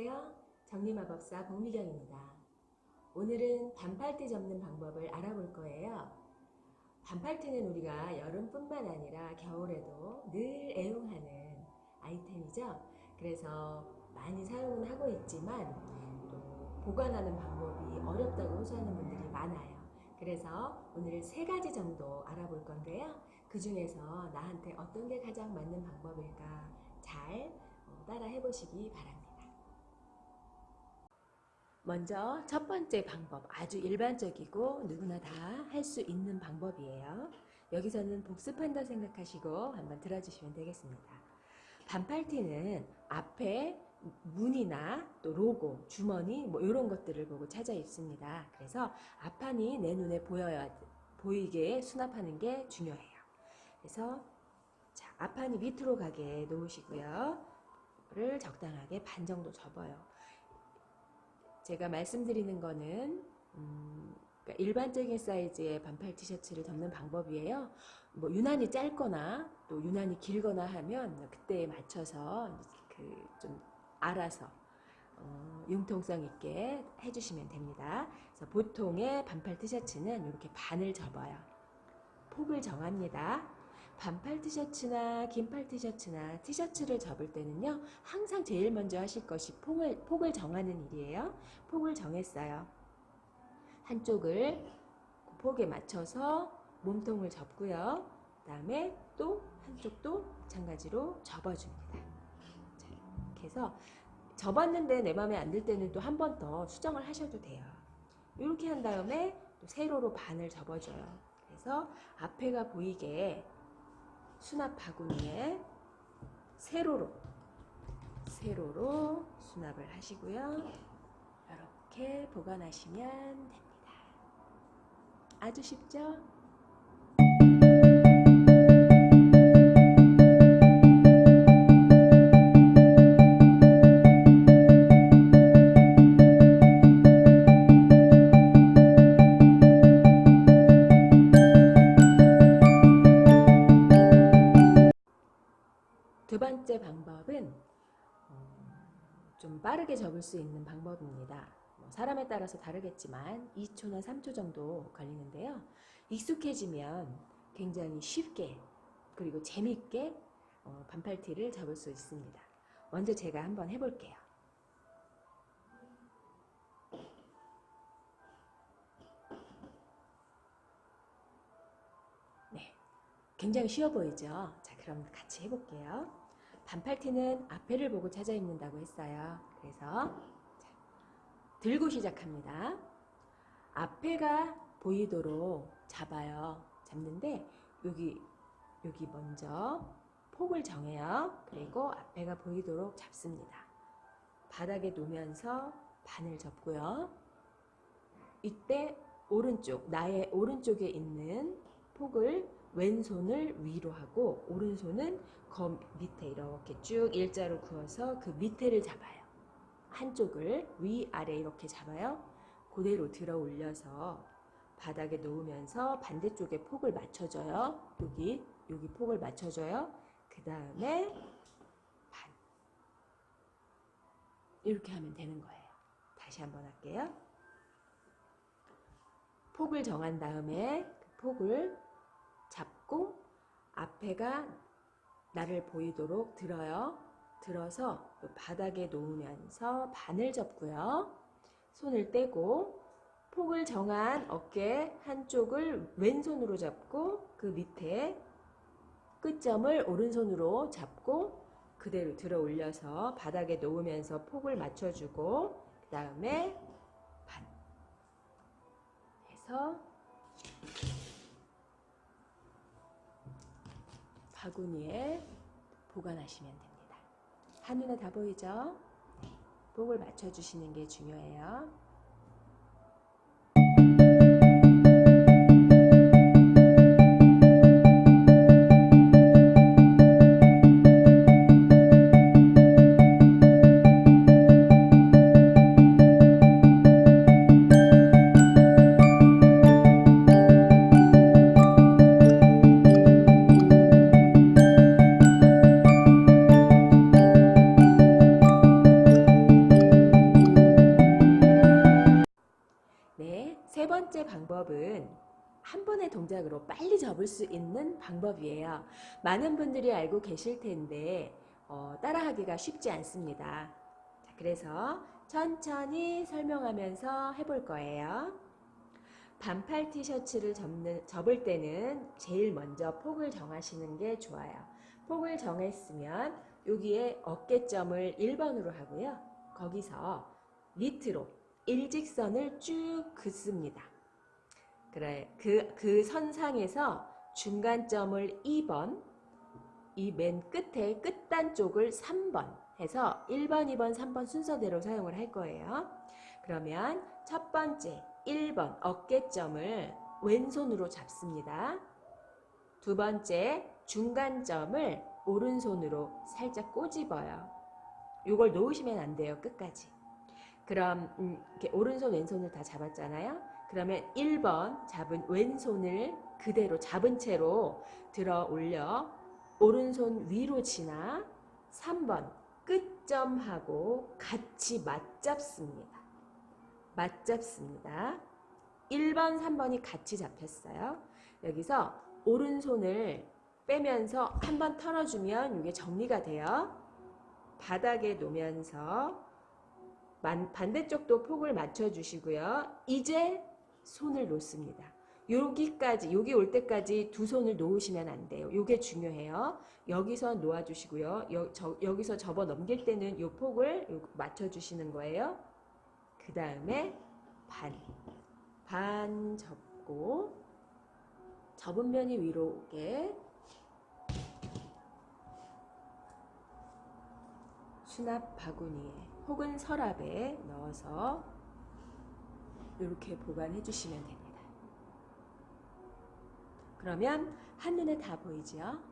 안녕하세요. 정리마법사 복미경입니다. 오늘은 반팔티 접는 방법을 알아볼 거예요. 반팔티는 우리가 여름뿐만 아니라 겨울에도 늘 애용하는 아이템이죠. 그래서 많이 사용은 하고 있지만 또 보관하는 방법이 어렵다고 호소하는 분들이 많아요. 그래서 오늘 세 가지 정도 알아볼 건데요. 그 중에서 나한테 어떤 게 가장 맞는 방법일까 잘 어, 따라 해보시기 바랍니다. 먼저 첫 번째 방법, 아주 일반적이고 누구나 다 할 수 있는 방법이에요. 여기서는 복습한다 생각하시고 한번 들어주시면 되겠습니다. 반팔티는 앞에 문이나 또 로고, 주머니 뭐 이런 것들을 보고 찾아 입습니다. 그래서 앞판이 내 눈에 보여야 보이게 수납하는 게 중요해요. 그래서 자, 앞판이 밑으로 가게 놓으시고요. 를 적당하게 반 정도 접어요. 제가 말씀드리는 거는 음, 그러니까 일반적인 사이즈의 반팔 티셔츠를 접는 방법이에요. 뭐 유난히 짧거나 또 유난히 길거나 하면 그때에 맞춰서 그 좀 알아서 어, 융통성 있게 해주시면 됩니다. 보통의 반팔 티셔츠는 이렇게 반을 접어요. 폭을 정합니다. 반팔 티셔츠나 긴팔 티셔츠나 티셔츠를 접을 때는요, 항상 제일 먼저 하실 것이 폭을, 폭을 정하는 일이에요. 폭을 정했어요. 한쪽을 그 폭에 맞춰서 몸통을 접고요. 그 다음에 또 한쪽도 마찬가지로 접어줍니다. 자, 이렇게 해서 접었는데 내 마음에 안 들 때는 또 한 번 더 수정을 하셔도 돼요. 이렇게 한 다음에 또 세로로 반을 접어줘요. 그래서 앞에가 보이게 수납 바구니에 세로로 세로로 수납을 하시고요. 이렇게 보관하시면 됩니다. 아주 쉽죠? 두 번째 방법은 어, 좀 빠르게 접을 수 있는 방법입니다. 뭐 사람에 따라서 다르겠지만 2초나 3초 정도 걸리는데요. 익숙해지면 굉장히 쉽게 그리고 재밌게 어, 반팔티를 접을 수 있습니다. 먼저 제가 한번 해볼게요. 네, 굉장히 쉬워 보이죠? 자, 그럼 같이 해볼게요. 반팔티는 앞에를 보고 찾아 입는다고 했어요. 그래서 자, 들고 시작합니다. 앞에가 보이도록 잡아요. 잡는데 여기 여기 먼저 폭을 정해요. 그리고 앞에가 보이도록 잡습니다. 바닥에 놓으면서 반을 접고요. 이때 오른쪽 나의 오른쪽에 있는 폭을 왼손을 위로 하고 오른손은 거 밑에 이렇게 쭉 일자로 그어서 그 밑에를 잡아요. 한쪽을 위아래 이렇게 잡아요. 그대로 들어 올려서 바닥에 놓으면서 반대쪽에 폭을 맞춰줘요. 여기 여기 폭을 맞춰줘요. 그 다음에 반 이렇게 하면 되는 거예요. 다시 한번 할게요. 폭을 정한 다음에 그 폭을 잡고 앞에가 나를 보이도록 들어요. 들어서 바닥에 놓으면서 반을 접고요. 손을 떼고 폭을 정한 어깨 한쪽을 왼손으로 잡고 그 밑에 끝점을 오른손으로 잡고 그대로 들어 올려서 바닥에 놓으면서 폭을 맞춰주고 그 다음에 반 해서 바구니에 보관하시면 됩니다. 한눈에 다 보이죠? 네, 폭을 맞춰주시는 게 중요해요. 한 번의 동작으로 빨리 접을 수 있는 방법이에요. 많은 분들이 알고 계실 텐데 어, 따라하기가 쉽지 않습니다. 자, 그래서 천천히 설명하면서 해볼 거예요. 반팔 티셔츠를 접는, 접을 때는 제일 먼저 폭을 정하시는 게 좋아요. 폭을 정했으면 여기에 어깨점을 1번으로 하고요. 거기서 밑으로 일직선을 쭉 긋습니다. 그래, 그, 그 선상에서 중간점을 2번, 이 맨 끝에 끝단 쪽을 3번 해서 1번, 2번, 3번 순서대로 사용을 할 거예요. 그러면 첫 번째 1번 어깨점을 왼손으로 잡습니다. 두 번째 중간점을 오른손으로 살짝 꼬집어요. 이걸 놓으시면 안 돼요. 끝까지. 그럼 음, 이렇게 오른손 왼손을 다 잡았잖아요. 그러면 1번 잡은 왼손을 그대로 잡은 채로 들어 올려 오른손 위로 지나 3번 끝점하고 같이 맞잡습니다. 맞잡습니다. 1번, 3번이 같이 잡혔어요. 여기서 오른손을 빼면서 한번 털어주면 이게 정리가 돼요. 바닥에 놓으면서 만- 반대쪽도 폭을 맞춰주시고요. 이제 손을 놓습니다. 여기까지, 여기 올 때까지 두 손을 놓으시면 안 돼요. 이게 중요해요. 여기서 놓아 주시고요. 여, 저, 여기서 접어 넘길 때는 이 폭을 요- 맞춰 주시는 거예요. 그 다음에 반. 반 접고, 접은 면이 위로 오게 수납 바구니에 혹은 서랍에 넣어서 이렇게 보관해 주시면 됩니다. 그러면 한눈에 다 보이죠? 네,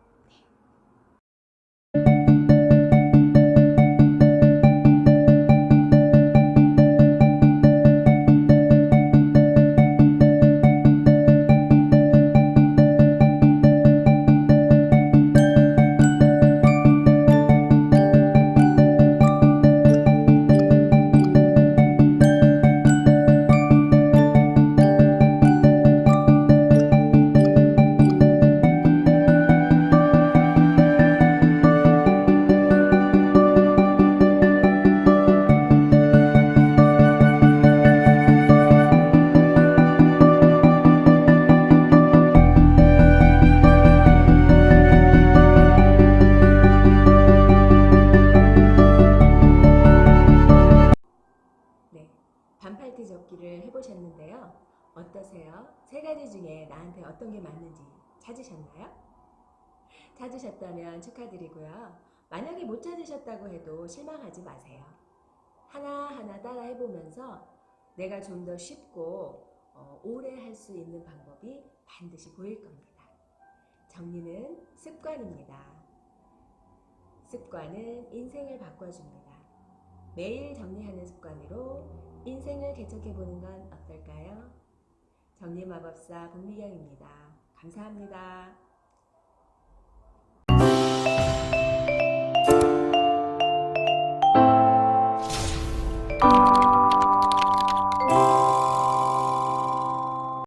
반팔티 접기를 해보셨는데요. 어떠세요? 세 가지 중에 나한테 어떤 게 맞는지 찾으셨나요? 찾으셨다면 축하드리고요. 만약에 못 찾으셨다고 해도 실망하지 마세요. 하나하나 따라 해보면서 내가 좀 더 쉽고 어, 오래 할 수 있는 방법이 반드시 보일 겁니다. 정리는 습관입니다. 습관은 인생을 바꿔줍니다. 매일 정리하는 습관으로 인생을 개척해보는 건 어떨까요? 정리마법사 본미경입니다. 감사합니다.